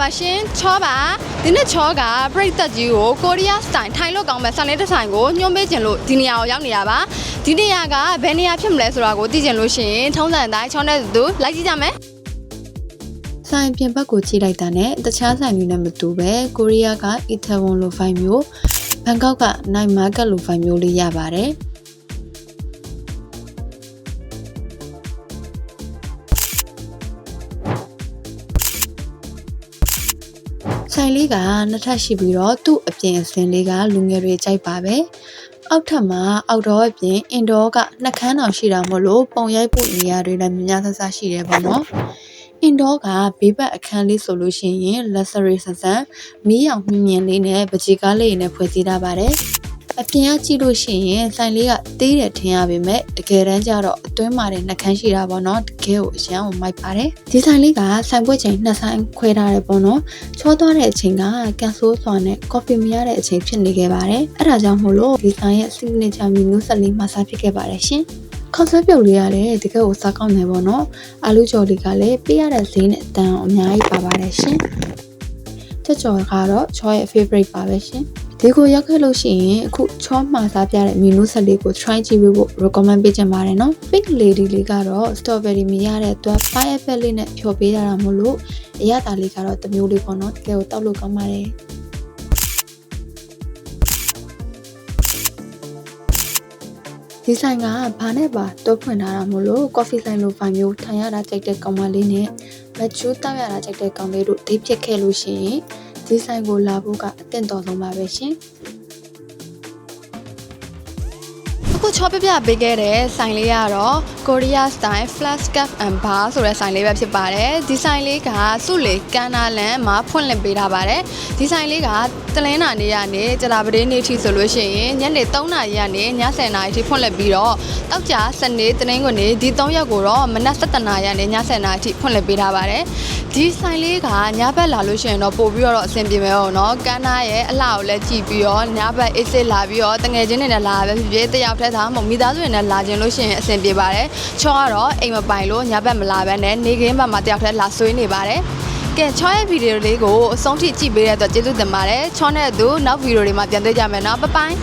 လာပါရှင်ချောပါဒီနေ့ချောကပရိသတ်ကြီးကိုကိုရီးယားစတိုင်ထိုင်လို့ကောင်းမဲ့ဆန်လေးတစ်ဆိုင်ကိုညွှန်ပေးခြင်းလို့ဒီနေရာကိုရောက်နေရပါဒီနေရာကဘယ်နေရာဖြစ်မလဲဆိုတာကိုသိချင်လို့ရှိရင်ထုံးစံအတိုင်းချောတဲ့သူလိုက်ကြည့်ကြမယ်ဆိုင်ပြင်ဘက်ကိုကြည့်လိုက်တာနဲ့တခြားဆိုင်တွေနဲ့မတူပဲကိုရီးယားကအီထဝွန်လိုဖိုင်မျိုးဘန်ကောက်ကနိုင်မာကတ်လိုဖိုင်မျိုးလေးရပါတယ် ဆိုင်လေးကနှစ်ထပ်ရှိပြီးတော့သူ့အပြင်အစင်လေးကလူငယ်တွေကြိုက်ပါပဲအောက်ထပ်မှာအောက်တော့အပြင်အင်ဒေါကနှခမ်းတော်ရှိတာမို့လို့ပုံရိုက်ဖို့နေရာတွေလည်းများများဆဆရှိတယ်ပေါ့နော်အင်ဒေါကဘေးဘက်အခန်းလေးဆိုလို့ရှိရင် luxury ဆန်ဆန်မီးရောင်မြင်မြင်လေးနဲ့ပကြီးကားလေးနဲ့ဖွဲ့စည်းထားပါတယ်။ အပြင်ကကြည့်လို့ရှိရင်ဆိုင်လေးကတေးတယ်ထင်ရပေမဲ့တကယ်တမ်းကျတော့အတွင်းမှာတဲ့နှကန်းရှိတာပေါ့နော်တကယ်ကိုအရန်ကိုမိုက်ပါတယ်။ဒီဆိုင်လေးကဆိုင်ပွဲချိန်နှစ်ဆိုင်ခွဲထားတယ်ပေါ့နော်။ချောသွားတဲ့အချိန်ကကန်ဆိုးစွာနဲ့ကော်ဖီမရတဲ့အချိန်ဖြစ်နေခဲ့ပါတယ်။အဲဒါကြောင့်မို့လို့ဒီဆိုင်ရဲ့ signature menu ဆက်လေးမှာစားဖြစ်ခဲ့ပါတယ်ရှင်။ခေါက်ဆွဲပြုတ်လေးရတယ်တကယ်ကိုစားကောင်းတယ်ပေါ့နော်အာလူကြော်လေးကလည်းပေးရတဲ့ဈေးနဲ့အတန်အများကြီးပါပါတယ်ရှင်ချက်ကြော်ကတော့ချောရဲ့ favorite ပါပဲရှင် ဒီကိုရောက်ခဲ့လို့ရှိရင်အခုချောမှာစားပြတဲ့ menu ဆက်လေးကို try ကြည့်ဖို့ recommend ပေးချင်ပါတယ်နော် pink lady လေးကတော့ strawberry မရတဲ့အတွက် pineapple လေးနဲ့ဖြော်ပေးရတာမို့လို့အရသာလေးကတော့တစ်မျိုးလေးပေါ့နော်တကယ်ကိုတောက်လို့ကောင်းပါတယ်ဒီဆိုင်ကဘာနဲ့ပါတိုးဖွင့်ထားတာမို့လို့ coffee ဆိုင်လိုဖိုင်မျိုးထိုင်ရတာကြိုက်တဲ့ကောင်မလေးနဲ့မချူးတောက်ရတာကြိုက်တဲ့ကောင်လေးတို့ဒိတ်ဖြစ်ခဲ့လို့ရှိရင် ဒီဆိုင်ကိုလာဖို့ကအသင့်တော်ဆုံးပါပဲရှင် ခုချောပြပြပေးခဲ့တဲ့ဆိုင်လေးကတော့ Korea Style Flash Cup and Bar ဆိုတဲ့ဆိုင်လေးပဲဖြစ်ပါတယ်ဒီဆိုင်လေးကစုလေကန်နာလန်မှာဖွင့်လှစ်ပေးထားပါတယ်ဒီဆိုင်လေးကတလင်းနာနေရနေကြလာပတင်းနေ့ထိဆိုလို့ရှိရင်ညနေ3နာရီကနေည10နာရီထိဖွင့်လှစ်ပြီးတော့တောက်ကြစနေတနင်္ဂနွေဒီ3ရက်ကိုတော့မနက်7နာရီကနေည10နာရီထိဖွင့်လှစ်ပေးထားပါတယ်ဒီဆိုင်လေးကညဘက်လာလို့ရှိရင်တော့ပို့ပြီးတော့အဆင်ပြေမယ်ဟုတ်နော်ကန်နာရဲ့အလှကိုလည်းကြည့်ပြီးတော့ညဘက်အေးစစ်လာပြီးတော့တငယ်ချင်းတွေနဲ့လာပဲဖြစ်ဖြစ်တယောက်တည်းသားမဟုတ်မိသားစုတွေနဲ့လာခြင်းလို့ရှိရင်အဆင်ပြေပါတယ်ချောကတော့အိမ်မပိုင်လို့ညဘက်မလာဘဲနဲ့နေခင်းဘက်မှာတယောက်တည်းလာဆွေးနေပါတယ်ကဲချောရဲ့ဗီဒီယိုလေးကိုအဆုံးထိကြည့်ပေးတဲ့အတွက်ကျေးဇူးတင်ပါတယ်ချောနဲ့အတူနောက်ဗီဒီယိုတွေမှာပြန်တွေ့ကြမယ်နော်ဘိုင်ဘိုင်